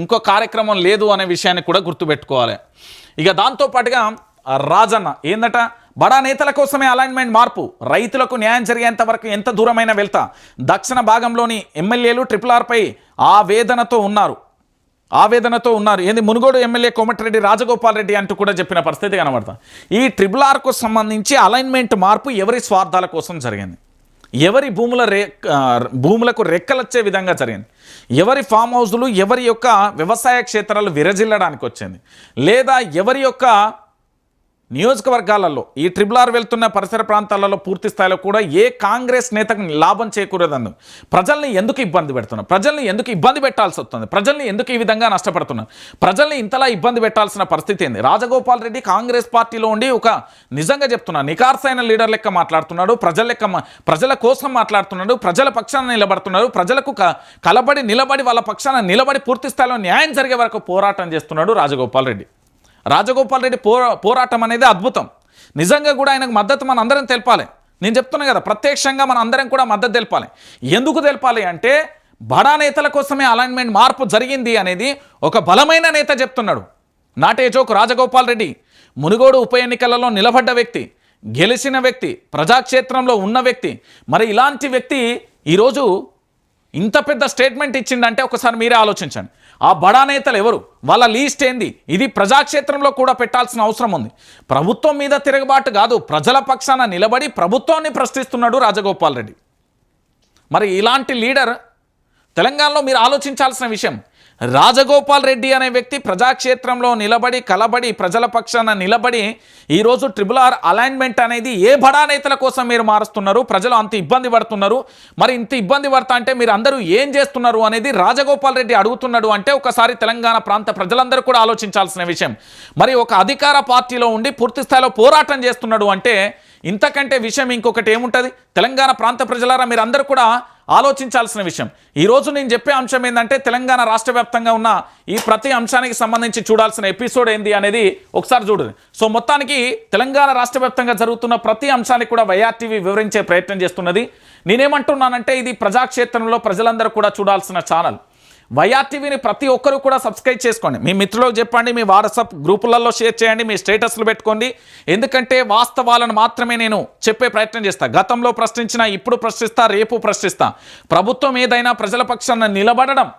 ఇంకో కార్యక్రమం లేదు అనే విషయాన్ని కూడా గుర్తుపెట్టుకోవాలి. ఇక దాంతోపాటుగా రాజన్న ఏందట? బడా నేతల కోసమే అలైన్మెంట్ మార్పు. రైతులకు న్యాయం జరిగేంత వరకు ఎంత దూరమైనా వెళ్తా. దక్షిణ భాగంలోని ఎమ్మెల్యేలు ట్రిపుల్ ఆర్పై ఆవేదనతో ఉన్నారు. ఆవేదనతో ఉన్నారు. ఏంది? మునుగోడు ఎమ్మెల్యే కోమటిరెడ్డి రాజగోపాల్ రెడ్డి అంటూ కూడా చెప్పిన పరిస్థితి కనబడతా. ఈ ట్రిపుల్ ఆర్కు సంబంధించి అలైన్మెంట్ మార్పు ఎవరి స్వార్థాల కోసం జరిగింది? ఎవరి భూముల రే భూములకు రెక్కలొచ్చే విధంగా జరిగింది. ఎవరి ఫామ్ హౌస్లు ఎవరి యొక్క వ్యవసాయ క్షేత్రాలు విరజిల్లడానికి వచ్చింది. లేదా ఎవరి యొక్క నియోజకవర్గాలలో ఈ ట్రిపుల్ ఆర్ వెళ్తున్న పరిసర ప్రాంతాలలో పూర్తి స్థాయిలో కూడా ఏ కాంగ్రెస్ నేతకు లాభం చేకూరదందు. ప్రజల్ని ఎందుకు ఇబ్బంది పెడుతున్నారు ప్రజల్ని ఎందుకు ఇబ్బంది పెట్టాల్సి వస్తుంది? ప్రజల్ని ఎందుకు ఈ విధంగా నష్టపడుతున్నారు ప్రజల్ని ఇంతలా ఇబ్బంది పెట్టాల్సిన పరిస్థితి ఏంది? రాజగోపాల్ రెడ్డి కాంగ్రెస్ పార్టీలో ఉండి ఒక నిజంగా చెప్తున్నా నికార్సైన లీడర్ లెక్క మాట్లాడుతున్నాడు ప్రజల లెక్క ప్రజల కోసం మాట్లాడుతున్నాడు ప్రజల పక్షాన నిలబడుతున్నాడు ప్రజలకు క- కలబడి నిలబడి వాళ్ళ పక్షాన నిలబడి పూర్తి స్థాయిలో న్యాయం జరిగే వరకు పోరాటం చేస్తున్నాడు రాజగోపాల్ రెడ్డి. రాజగోపాల్ రెడ్డి పోరా పోరాటం అనేది అద్భుతం. నిజంగా కూడా ఆయనకు మద్దతు మన అందరం తెలపాలి. నేను చెప్తున్నా కదా ప్రత్యక్షంగా మన అందరం కూడా మద్దతు తెలపాలి. ఎందుకు తెలపాలి అంటే బడా నేతల కోసమే అలైన్మెంట్ మార్పు జరిగింది అనేది ఒక బలమైన నేత చెప్తున్నాడు. నాటేజోకు రాజగోపాల్ రెడ్డి. మునుగోడు ఉప ఎన్నికలలో నిలబడ్డ వ్యక్తి గెలిచిన వ్యక్తి ప్రజాక్షేత్రంలో ఉన్న వ్యక్తి. మరి ఇలాంటి వ్యక్తి ఈరోజు ఇంత పెద్ద స్టేట్మెంట్ ఇచ్చిండంటే ఒకసారి మీరే ఆలోచించండి. ఆ బడా నేతలు ఎవరు? వాళ్ళ లీస్ట్ ఏంది? ఇది ప్రజాక్షేత్రంలో కూడా పెట్టాల్సిన అవసరం ఉంది. ప్రభుత్వం మీద తిరగబాటు కాదు ప్రజల పక్షాన నిలబడి ప్రభుత్వాన్ని ప్రశ్నిస్తున్నాడు రాజగోపాల్ రెడ్డి. మరి ఇలాంటి లీడర్ తెలంగాణలో మీరు ఆలోచించాల్సిన విషయం రాజగోపాల్ రెడ్డి అనే వ్యక్తి ప్రజాక్షేత్రంలో నిలబడి కలబడి ప్రజల పక్షాన నిలబడి ఈరోజు ట్రిబుల్ ఆర్ అలైన్మెంట్ అనేది ఏ బడా నేతల కోసం మీరు మారుస్తున్నారు? ప్రజలు అంత ఇబ్బంది పడుతున్నారు. మరి ఇంత ఇబ్బంది పడతా అంటే మీరు అందరూ ఏం చేస్తున్నారు అనేది రాజగోపాల్ రెడ్డి అడుగుతున్నాడు అంటే ఒకసారి తెలంగాణ ప్రాంత ప్రజలందరూ కూడా ఆలోచించాల్సిన విషయం. మరి ఒక అధికార పార్టీలో ఉండి పూర్తి స్థాయిలో పోరాటం చేస్తున్నాడు అంటే ఇంతకంటే విషయం ఇంకొకటి ఏముంటుంది? తెలంగాణ ప్రాంత ప్రజలారా మీరు కూడా ఆలోచించాల్సిన విషయం. ఈరోజు నేను చెప్పే అంశం ఏంటంటే తెలంగాణ రాష్ట్ర వ్యాప్తంగా ఉన్న ఈ ప్రతి అంశానికి సంబంధించి చూడాల్సిన ఎపిసోడ్ ఏంది అనేది ఒకసారి చూడండి. సో మొత్తానికి తెలంగాణ రాష్ట్ర జరుగుతున్న ప్రతి అంశానికి కూడా వైఆర్టీవీ వివరించే ప్రయత్నం చేస్తున్నది. నేనేమంటున్నానంటే ఇది ప్రజాక్షేత్రంలో ప్రజలందరూ కూడా చూడాల్సిన ఛానల్. వైఆర్టీవీని ప్రతి ఒక్కరూ కూడా సబ్స్క్రైబ్ చేసుకోండి. మీ మిత్రులకు చెప్పండి మీ వాట్సాప్ గ్రూపులలో షేర్ చేయండి మీ స్టేటస్లు పెట్టుకోండి. ఎందుకంటే వాస్తవాలను మాత్రమే నేను చెప్పే ప్రయత్నం చేస్తాను గతంలో ప్రశ్నించిన ఇప్పుడు ప్రశ్నిస్తా రేపు ప్రశ్నిస్తా. ప్రభుత్వం ఏదైనా ప్రజల పక్షాన నిలబడడం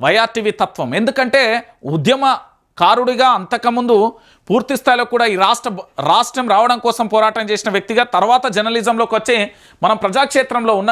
వైఆర్టీవీ తత్వం. ఎందుకంటే ఉద్యమ కారుడిగా అంతకుముందు పూర్తి స్థాయిలో కూడా ఈ రాష్ట్ర రాష్ట్రం రావడం కోసం పోరాటం చేసిన వ్యక్తిగా తర్వాత జర్నలిజంలోకి వచ్చి మనం ప్రజాక్షేత్రంలో ఉన్న